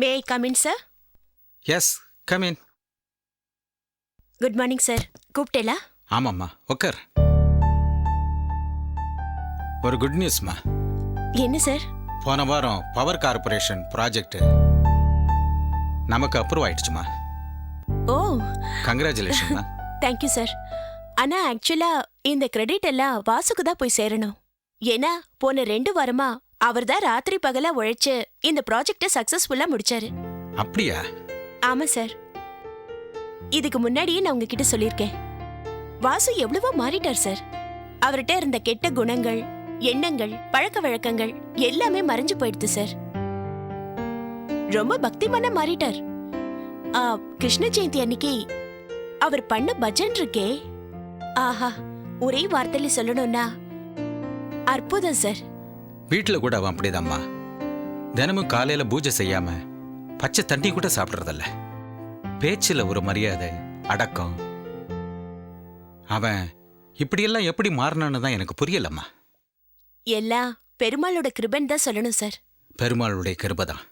May I come in sir yes come in good morning sir கூப்பிட்டேலா? ஆமாம்மா உக்கார். ஒரு good நியூஸ்மா என்ன சார் போன வாரம் பவர் கார்ப்பரேஷன் ப்ராஜெக்ட் நமக்கு அப்ரூவ் ஆயிடுச்சுமா? ஓ. கங்க்ராச்சுலேஷன்மா தேங்க்யூ சார் ஆனா ஆக்சுவலா இந்த கிரெடிட் எல்லாம் வாசுக்கு தான் போய் சேரணும். ஏன்னா போன ரெண்டு வாரமா அவர் தான் ராத்திரி பகலா உழைச்சு இந்த ப்ராஜெக்ட சக்சஸ்ஃபுல்லா முடிச்சாரு. அப்படியா? ஆமா சார் இதுக்கு முன்னாடியே நான் உங்ககிட்ட சொல்லியிருக்கேன். வாசு எவ்வளவோ மாறிட்டார் சார் அவர்கிட்ட இருந்த கெட்ட குணங்கள் எண்ணங்கள் பழக்க வழக்கங்கள் எல்லாமே மறைஞ்சு போயிடுது சார் ரொம்ப பக்திமானா மாறிட்டார். ஆ, கிருஷ்ண ஜெயந்தி அன்னைக்கு அவர் பண்ண பஜன் இருக்கே. ஆஹா ஒரே வார்த்தையில சொல்லணும்னா அற்புதம் சார் வீட்டில் கூட அவன் அப்படிதாம்மா தினமும் காலையில பூஜை செய்யாம பச்சை தண்ணி கூட சாப்பிட்றதில்ல. பேச்சில் ஒரு மரியாதை அடக்கம். அவன் இப்படியெல்லாம் எப்படி மாறினான்னு தான் எனக்கு புரியலம்மா. எல்லாம் பெருமாளோட கிருபன் தான் சொல்லணும் சார். பெருமாளுடைய கிருபை தான்.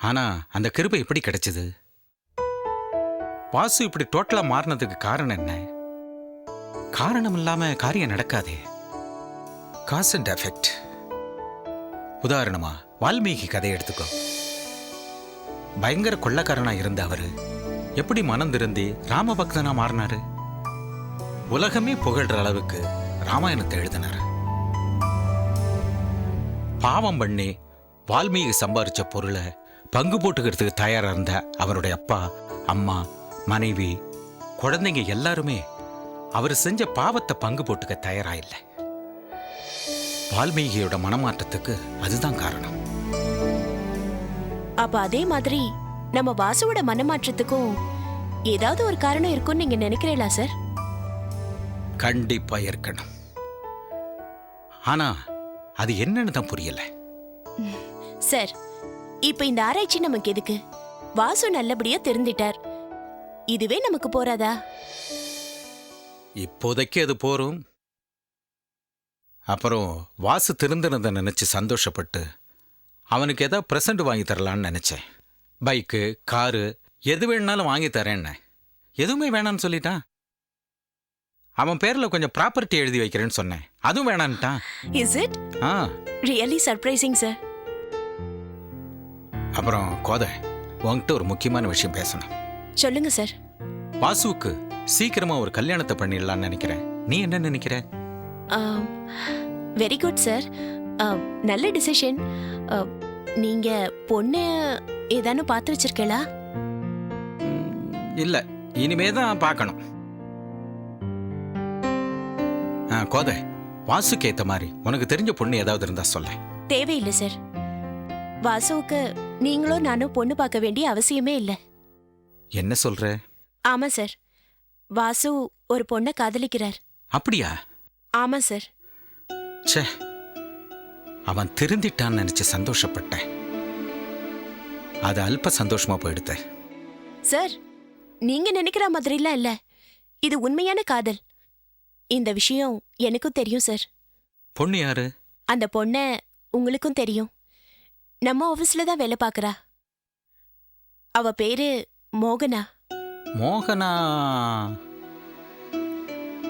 ஆனா அந்த கிருபை எப்படி கிடைச்சது? வாசு இப்படி டோட்டலா மாறினதுக்கு காரணம் என்ன? காரணம் இல்லாம காரியம் நடக்காதே. Cause and effect. உதாரணமா வால்மீகி கதை எடுத்துக்கோ. பயங்கர கொள்ளக்காரனா இருந்த அவரு எப்படி மனம் திருந்தி ராமபக்தனா மாறினாரு? உலகமே புகழ்ற அளவுக்கு ராமாயணத்தை எழுதினார். பாவம் பண்ணி வால்மீகி சம்பாரிச்ச பொருளை பங்கு போட்டுக்கிறதுக்கு தயாரா இருந்த அவருடைய அப்பா அம்மா மனைவி குழந்தைங்க எல்லாருமே அவர் செஞ்ச பாவத்தை பங்கு போட்டுக்க தயாரா இல்லை. வால்மீகியோட மனமாற்றத்துக்கு அதுதான் காரணம். அப்ப அதே மாதிரி நம்ம வாசுவோட மனமாற்றத்துக்கும் ஏதாவது ஒரு காரணம் இருக்கும்னு நீங்க நினைக்கிறீங்களா சார் கண்டிப்பா இருக்கணும். ஆனா அது என்னன்னு தான் புரியல. சார் இப்ப இந்த ஆராய்ச்சி நமக்கு எதுக்கு? வாசு நல்லபடியா தெரிஞ்சிட்டார் இதுவே நமக்கு போறாதா? இப்போதைக்கு அது போரும். அப்புறம் வாசு திருந்தினதை நினைச்சு சந்தோஷப்பட்டு அவனுக்கு ஏதாவது ப்ரெசண்ட் வாங்கி தரலான்னு நினைச்சேன். பைக்கு காரு எது வேணுனாலும் வாங்கி தரேன்னு. எதுவுமே வேணான்னு சொல்லிட்டான். அவன் பேர்ல கொஞ்சம் ப்ராப்பர்ட்டி எழுதி வைக்கிறேன்னு சொன்னேன். அதுவும் வேணான்ட்டான் is it ah. Really surprising sir அப்புறம் கோதை உன்கிட்ட ஒரு முக்கியமான விஷயம் பேசணும். சொல்லுங்க சார் வாசுவுக்கு சீக்கிரமா ஒரு கல்யாணத்தை பண்ணிடலாம்னு நினைக்கிறேன். நீ என்ன நினைக்கிற? வெரி குட் சார் நல்ல டிசிஷன் நீங்க பொண்ணு ஏதானு பார்த்து வச்சிருக்கீங்களா? இல்ல. இனிமே தான் பார்க்கணும். கோதை வாசுக்கு ஏத்த மாதிரி உனக்கு தெரிஞ்ச பொண்ணு ஏதாவது இருந்தா சொல்ல தேவையில்லை சார் வாசுவுக்கு நீங்களும் நானும் பொண்ணு பார்க்க வேண்டிய அவசியமே இல்லை. என்ன சொல்ற? ஆமா சார் வாசு ஒரு பொண்ணை காதலிக்கிறார். அப்படியா? ஆமா சார். ச்சே. அவன் திருந்திட்டான்னு நினைச்சு சந்தோஷப்பட்டேன். அது அல்ப சந்தோஷமா போயிடுத்த சார் நீங்க நினைக்கிற மாதிரிலாம் இல்ல. இது உண்மையான காதல். இந்த விஷயம் எனக்கும் தெரியும் சார். பொண்ணு யாரு? அந்த பொண்ண உங்களுக்கும் தெரியும். நம்ம ஆபீஸ்ல தான் வேலை பார்க்கறா. அவ பேரு மோகனா. மோகனா?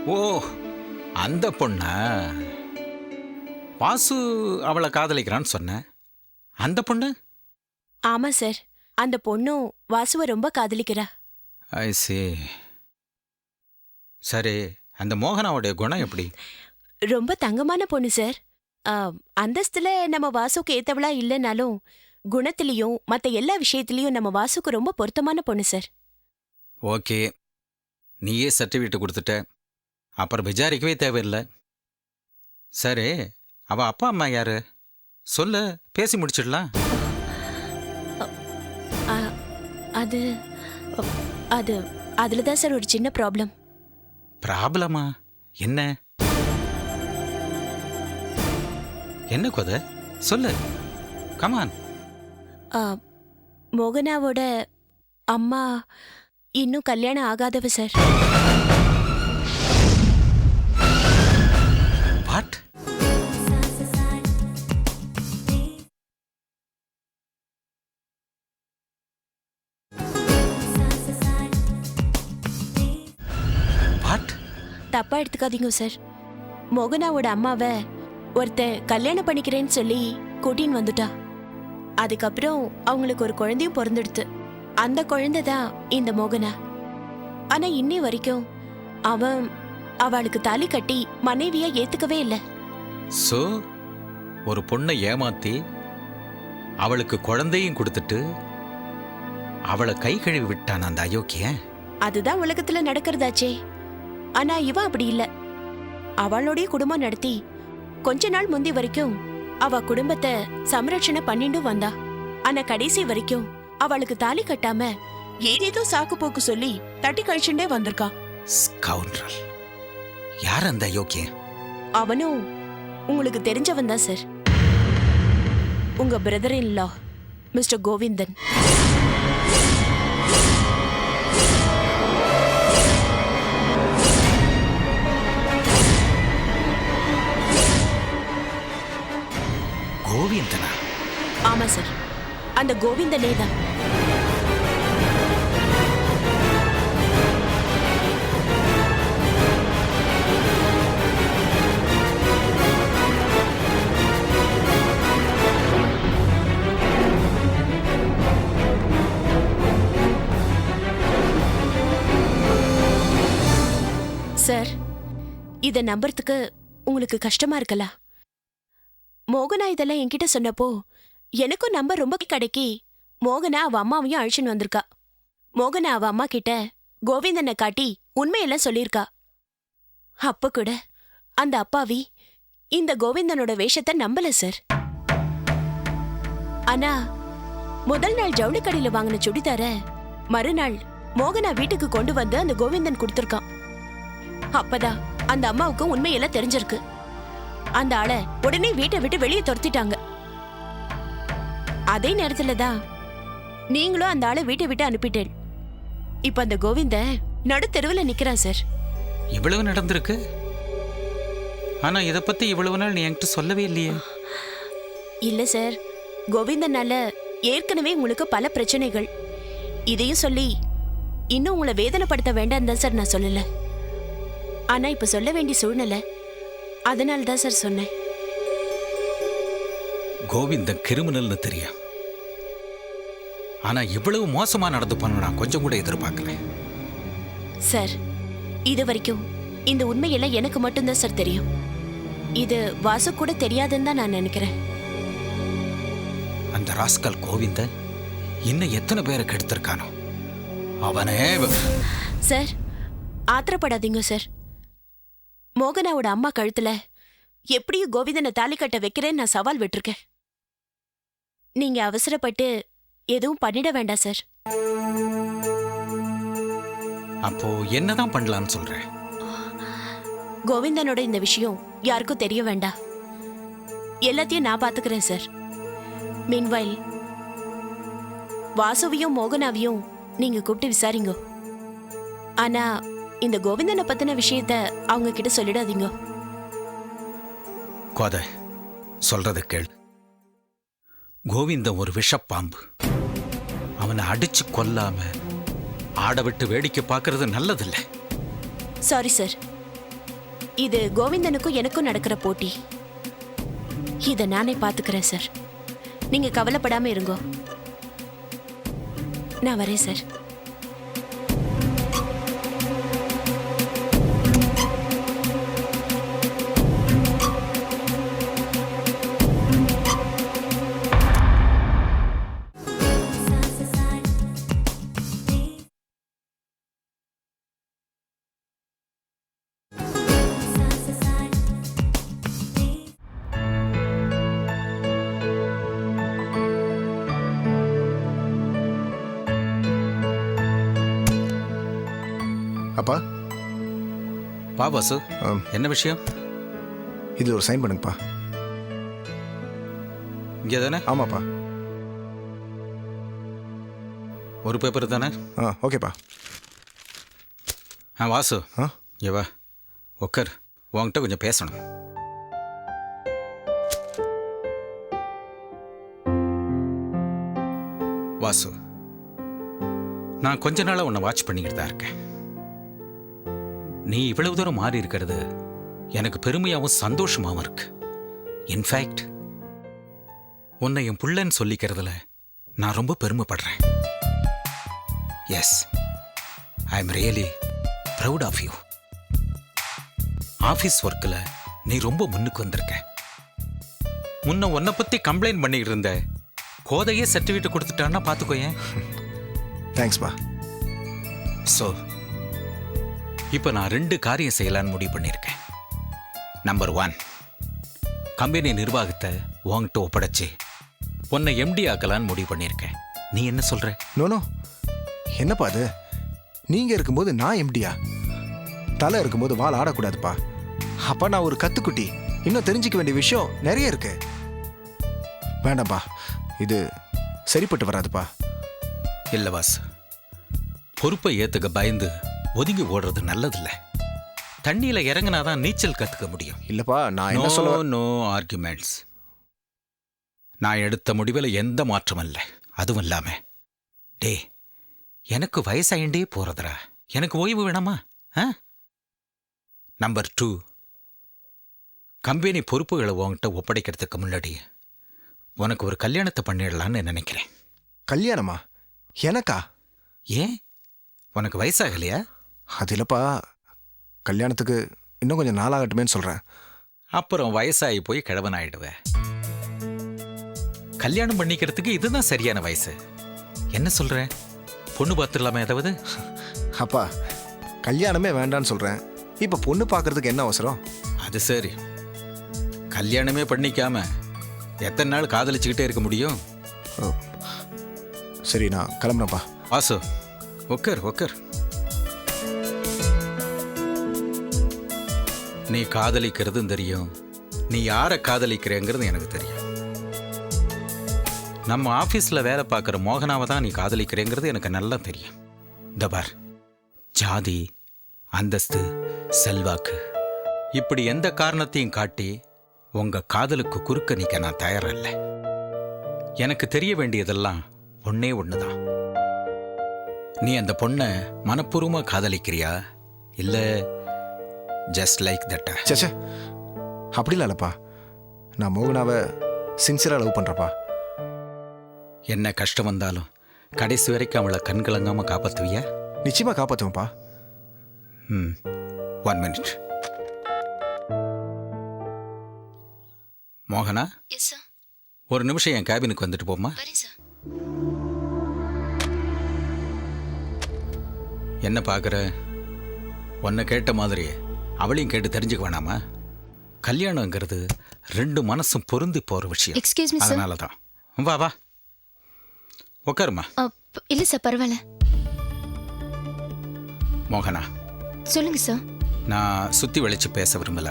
ஓ அந்த பொண்ணா? வாசு அவளை காதலிக்கிறான்னு சொன்ன. அந்த பொண்ணு? ஆமா சார். அந்த பொண்ணும் வாசுவை ரொம்ப காதலிக்கிறா. ஐ சரி அந்த மோகனாவுடைய குணம் எப்படி? ரொம்ப தங்கமான பொண்ணு சார். ஆ, அந்தஸ்துல நம்ம வாசுக்கு ஏத்தவளா இல்லைனாலும் குணத்திலையும் மத்த எல்லா விஷயத்திலையும் நம்ம வாசுக்கு ரொம்ப பொருத்தமான பொண்ணு சார். ஓகே. நீயே சர்டிஃபிகேட் கொடுத்துட்ட. அப்புறம் விசாரிக்கவே தேவையில்லை. சரி அவ அப்பா அம்மா யாரு? சொல்லு பேசி முடிச்சிடலாம். அது அது அதுல தான் சார் ஒரு சின்ன ப்ராப்ளம். ப்ராப்ளமா? என்ன? என்ன கொத? சொல்லு. கமான் மோகனாவோட அம்மா இன்னும் கல்யாணம் ஆகாதவ சார். வாட் தப்பா எடுத்துக்காதீங்க சார் மோகனாவோட அம்மாவை ஒருத்த கல்யாணம் பண்ணிக்கிறேன்னு சொல்லி கூட்டின்னு வந்துட்டா. அதுக்கப்புறம் அவங்களுக்கு ஒரு குழந்தையும் பிறந்துடுத்து. அந்த குழந்தை தான் இந்த மோகனா. ஆனால் இன்னி வரைக்கும் அவன் அவளுக்கு தாலி கட்டி மனைவியா ஏத்துக்கவே இல்லை. சோ ஒரு பொண்ணை ஏமாத்தி அவளுக்கு குழந்தையும் கொடுத்துட்டு அவளை கை கழுவி விட்டான் அந்த அயோக்கியன் அதுதான் உலகத்துல நடக்கிறதாச்சே. ஆனா இவன் அப்படி இல்ல. அவளோடைய குடும்பம் நடத்தி கொஞ்ச நாள் முந்தி வரைக்கும் அவ குடும்பத்தை சம்ரட்சணை பண்ணிட்டு வந்தா. ஆனா கடைசி வரைக்கும் அவளுக்கு தாலி கட்டாம ஏதேதோ சாக்கு போக்கு சொல்லி தட்டி கழிச்சுட்டே வந்திருக்கான் ஸ்கவுண்ட்ரல். யார் அந்த அயோக்கியன் அவனும் உங்களுக்கு தெரிஞ்சவன் தான் சார். உங்க brother in law mister Govindan. கோவிந்தனா? ஆமா சார். அந்த கோவிந்தனே தான். இத நம்புறதுக்கு உங்களுக்கு கஷ்டமா இருக்கல மோகனா இதெல்லாம் என்கிட்ட சொன்னப்போ எனக்கும் நம்ப ரொம்ப கிடைக்கி மோகனா அவ அம்மாவையும் அழிச்சுன்னு வந்திருக்கா. மோகனா அவ அம்மா கிட்ட கோவிந்தனை காட்டி உண்மையெல்லாம் சொல்லியிருக்கா. அப்ப கூட அந்த அப்பாவி இந்த கோவிந்தனோட வேஷத்தை நம்பல சார். ஆனா முதல் நாள் ஜவுளி கடையில வாங்கின சுடிதார மறுநாள் மோகனா வீட்டுக்கு கொண்டு வந்து அந்த கோவிந்தன் கொடுத்துருக்கான். அப்பதான் அந்த அம்மாவுக்கு உண்மையெல்லாம் தெரிஞ்சிருக்கு. அந்த ஆளை உடனே வீட்டை விட்டு வெளியே துரத்திட்டாங்க. அதே நேரத்துல தான் நீங்களும் அந்த ஆளை வீட்டை விட்டு அனுப்பிட்டேன். இப்ப அந்த கோவிந்த நடு தெருவுல நிக்கிறான் சார். இவ்வளவு நடந்திருக்கு? ஆனா இத பத்தி இவ்வளவு நாள் நீ என்கிட்ட சொல்லவே இல்லையே. இல்ல சார். கோவிந்தனால ஏற்கனவே உங்களுக்கு பல பிரச்சனைகள். இதையும் சொல்லி இன்னும் உங்களை வேதனைப்படுத்த வேண்டாம் தான் சார் நான் சொல்லல. ஆனா இப்ப சொல்ல வேண்டிய சூழ்நிலை. அதனால தான் சார் சொன்னேன். கோவிந்தன் கிரிமினல்னு தெரியும் ஆனா இவ்வளவு மோசமா நடந்து நான் கொஞ்சம் கூட எதிர்பார்க்கல. சார் இது வரைக்கும் இந்த உண்மையெல்லாம் எனக்கு மட்டும்தான் சார் தெரியும். இது வாசு கூட தெரியாதுன்னு தான் நான் நினைக்கிறேன். அந்த ராஸ்கல் கோவிந்தன் இன்னும் எத்தனை பேரை கெடுத்திருக்கானோ? அவனே சார் ஆத்திரப்படாதீங்க சார். மோகனாவோட அம்மா கழுத்துல எப்படியும் கோவிந்தனை தாலி கட்ட வைக்கிறேன்னு நான் சவால் விட்டிருக்கேன். நீங்க அவசரப்பட்டு எதுவும் பண்ணிட வேண்டாம் சார். அப்போ என்னதான் பண்ணலாம்னு சொல்றேன் கோவிந்தனோட இந்த விஷயம் யாருக்கும் தெரிய வேண்டாம். எல்லாத்தையும் நான் பாத்துக்கிறேன் சார். மீன்வைல் வாசுவையும் மோகனாவையும் நீங்க கூப்பிட்டு விசாரிங்க. ஆனா இந்த கோவிந்தனை பத்தின விஷயத்த அவங்க கிட்ட சொல்லிடாதீங்க. கோத சொல்றத கேள். கோவிந்தன் ஒரு விஷப்பாம்பு. அவனை அடிச்சு கொல்லாம ஆட விட்டு வேடிக்கை பார்க்கறது நல்லதில்ல. சாரி சார் இது கோவிந்தனுக்கும் எனக்கும் நடக்கிற போட்டி. இத நானே பாத்துக்கிறேன் சார் நீங்க கவலைப்படாம இருங்கோ. நான் வரேன் சார் பா வாசு ஆம். என்ன விஷயம்? இதில் ஒரு சைன் பண்ணுங்கப்பா. இங்கே தானே? ஆமாப்பா. ஒரு பேப்பர் தானே? ஆ ஓகேப்பா. ஆ வாசு. ஆ? இங்க வா. உக்கார். உன்கிட்ட கொஞ்சம் பேசணும். வாசு நான் கொஞ்ச நாளா உன்னை வாட்ச் பண்ணிக்கிட்டு தான் இருக்கேன். நீ இவ்வளவு தூரம் மாறி இருக்கிறது. எனக்கு பெருமையாவும் சந்தோஷமாவும் இருக்கு. இன்ஃபேக்ட் உன்னை என் புள்ளன்னு சொல்லிக்கிறதுல நான் ரொம்ப பெருமைப்படுறேன். Yes I am really proud of you office ஒர்க்கில் நீ ரொம்ப முன்னுக்கு வந்திருக்க முன்ன உன்னை பற்றி கம்ப்ளைண்ட் பண்ணிட்டு இருந்த கோதையே சர்டிஃபிகேட் கொடுத்துட்டான்னா பார்த்துக்கோயேன் தேங்க்ஸ்ப்பா ஸோ இப்போ நான் ரெண்டு காரியம் செய்யலான்னு முடிவு பண்ணியிருக்கேன். நம்பர் ஒன் கம்பெனி நிர்வாகத்தை உன்கிட்ட ஒப்படைச்சு உன்னை எம்டி ஆக்கலான்னு முடிவு பண்ணியிருக்கேன். நீ என்ன சொல்ற? நோனோ என்னப்பா அது? நீங்கள் இருக்கும்போது நான் எம்டியா தலை இருக்கும்போது வால் ஆடக்கூடாதுப்பா. அப்பா நான் ஒரு கத்துக்குட்டி. இன்னும் தெரிஞ்சுக்க வேண்டிய விஷயம் நிறைய இருக்கு. வேண்டாம்ப்பா. இது சரிப்பட்டு வராதுப்பா. இல்ல வாஸ் பொறுப்பை ஏத்துக்க பயந்து ஒதுங்கி ஓடுறது நல்லதில்ல. தண்ணியில இறங்குனாதான் நீச்சல் கத்துக்க முடியும். இல்லப்பா நான் என்ன சொல்ல நோ ஆர்குமெண்ட்ஸ் நான் எடுத்த முடிவில் எந்த மாற்றமும் இல்லை அதுவும் இல்லாம டே எனக்கு வயசாயிண்டே போறதுடா. எனக்கு ஓய்வு வேணாமா? ஆ? நம்பர் டூ கம்பெனி பொறுப்புகளை உன்கிட்ட ஒப்படைக்கிறதுக்கு முன்னாடி உனக்கு ஒரு கல்யாணத்தை பண்ணிடலான்னு நினைக்கிறேன். கல்யாணமா? எனக்கா? ஏன்? உனக்கு வயசாகலையா? அது இல்லப்பா. கல்யாணத்துக்கு இன்னும் கொஞ்சம் நாளாகட்டுமேன்னு சொல்கிறேன் அப்புறம் வயசாகி போய் கிழவன் ஆயிடுவேன் கல்யாணம் பண்ணிக்கிறதுக்கு இதுதான் சரியான வயசு. என்ன சொல்ற? பொண்ணு பார்த்துடலாமா ஏதாவது? அப்பா கல்யாணமே வேண்டான்னு சொல்கிறேன் இப்போ பொண்ணு பார்க்கறதுக்கு என்ன அவசரம்? அது சரி. கல்யாணமே பண்ணிக்காம எத்தனை நாள் காதலிச்சுக்கிட்டே இருக்க முடியும்? ஓ. சரி நான் கிளம்புறேன்ப்பா. வாசு உக்கர் உக்கர். நீ காதலிக்கிறதும் தெரியும். நீ யாரை காதலிக்கிறேங்கிறது எனக்கு தெரியும். நம்ம ஆஃபீஸில் வேலை பார்க்குற மோகனாவை தான் நீ காதலிக்கிறேங்கிறது எனக்கு நல்லா தெரியும். தபார் ஜாதி அந்தஸ்து செல்வாக்கு இப்படி எந்த காரணத்தையும் காட்டி உங்கள் காதலுக்கு குறுக்க நிற்க நான் தயாரில்ல. எனக்கு தெரிய வேண்டியதெல்லாம் ஒன்றே ஒன்று தான் நீ அந்த பொண்ணை மனப்பூர்வமாக காதலிக்கிறியா? இல்லை ஜஸ்ட் லைக் தட்டா சேச்சே அப்படிலாம் இல்லைப்பா. நான் மோகனாவை சின்சியராக லவ் பண்ணுறப்பா என்ன கஷ்டம் வந்தாலும் கடைசி வரைக்கும் அவளை கண்கலங்காம காப்பாத்துவியா? நிச்சயமாக காப்பாற்றுவேன்ப்பா ம். ஒன் மினிட் மோகனா? ஒரு நிமிஷம் என் கேபினுக்கு வந்துட்டு போமா என்ன பார்க்குற? உன்னை கேட்ட மாதிரி அவளையும் கேட்டு தெரிஞ்சுக்க வேணாமா? கல்யாணங்கிறது ரெண்டு மனசும் பொருந்தி போகிற விஷயம். எக்ஸ்கியூஸ் மீ சார் அதனால தான் வா. வா உட்காருமா இல்லை சார் பரவாயில்ல. மோகனா. சொல்லுங்க சார் நான் சுற்றி வளைச்சு பேச விரும்பல.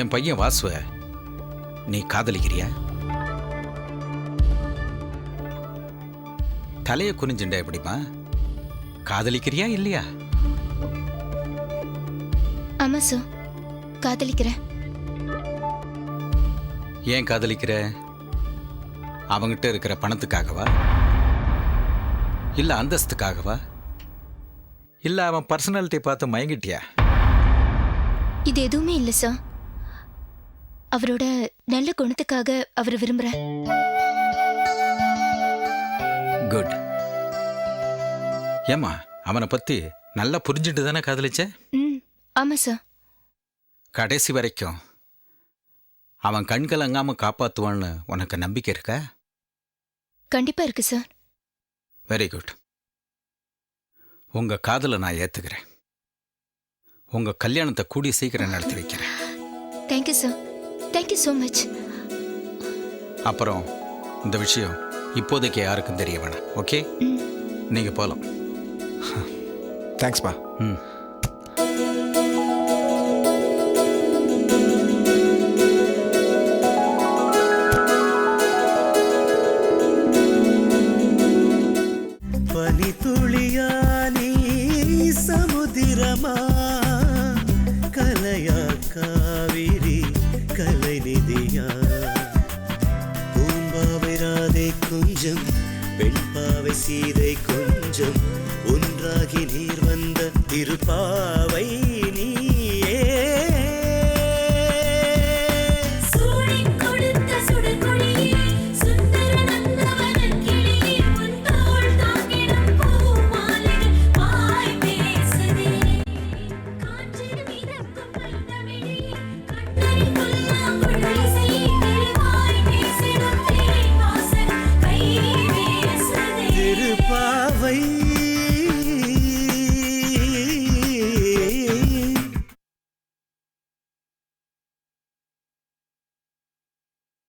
என் பையன் வாசுவ நீ காதலிக்கிறியா? தலையை குனிஞ்சுண்ட எப்படிமா காதலிக்கிறியா இல்லையா? ஆமாம் சார் காதலிக்கிறேன். ஏன் காதலிக்கிற? அவங்கிட்ட இருக்கிற பணத்துக்காகவா? இல்ல அந்தஸ்துக்காகவா? இல்ல அவன் பர்சனாலிட்டி பார்த்து மயங்கிட்டியா? இது எதுவுமே இல்லை சார் அவரோட நல்ல குணத்துக்காக அவர் விரும்புகிறேன் குட். ஏம்மா அவனை பத்தி நல்லா புரிஞ்சுட்டு தானே காதலிச்ச? ம். ஆமாம் சார் கடைசி வரைக்கும் அவன் கண்கலங்காம காப்பாத்துவான்னு உனக்கு நம்பிக்கை இருக்கா? கண்டிப்பாக இருக்கு சார் வெரி குட் உங்க காதலை நான் ஏத்துக்கிறேன். உங்க கல்யாணத்தை கூடிய சீக்கிரம் நடத்தி வைக்கிறேன். Thank you sir thank you so much அப்புறம் இந்த விஷயம் இப்போதைக்கு யாருக்கும் தெரிய வேணாம். ஓகே ம். நீங்க போகலாம் தேங்க்ஸ்ப்பா ம். பாவ